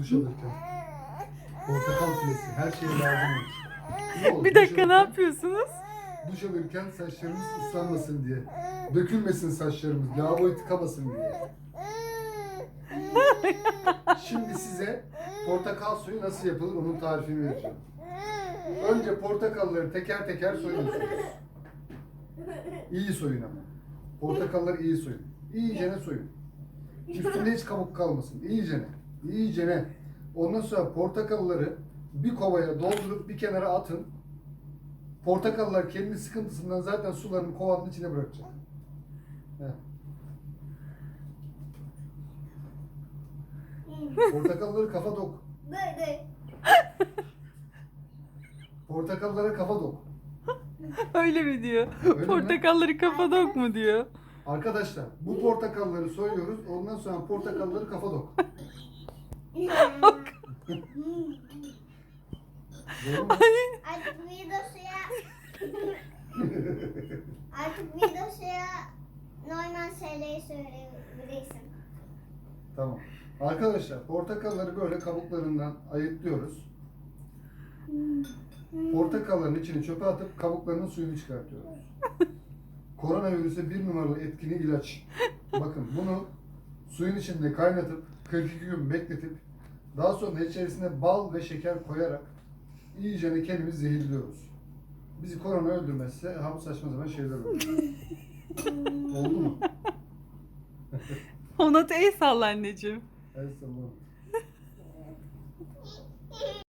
duş alırken. Portakal filesi. Her şeye lazım olur, Bir dakika ne yapıyorsunuz? Duş alırken saçlarımız ıslanmasın diye. Dökülmesin saçlarımız. Lavaboyu tıkamasın diye. Şimdi size portakal suyu nasıl yapılır onun tarifini vereceğim. Önce portakalları teker teker soyuyorsunuz. İyi soyun ama. Portakalları iyi soyun. İyicene soyun. Üstünde hiç kabuk kalmasın. İyicene. İyicene. Ondan sonra portakalları bir kovaya doldurup bir kenara atın. Portakallar kendi sıkıntısından zaten sularını kovanın içine bırakacak. Heh. Portakalları kafa dok. Dur. Portakallara kafa dok. Öyle mi diyor? Öyle mi? Portakalları kapadok mu diyor? Arkadaşlar bu portakalları soyuyoruz. Ondan sonra portakalları kafa dok. Mu? Artık videosuya artık videosuya normal şeyleri söyleyebilirsin. tamam. Arkadaşlar portakalları böyle kabuklarından ayıklıyoruz. Portakalların içini çöpe atıp kabuklarının suyunu çıkartıyoruz. Koronavirüse bir numaralı etkili ilaç. Bakın bunu suyun içinde kaynatıp 42 gün bekletip daha sonra içerisine bal ve şeker koyarak iyice kendimizi zehirliyoruz. Bizi korona öldürmezse ha bu saçma sapan şeyler olur. Oldu mu? Ona da el salla anneciğim. Evet tamam.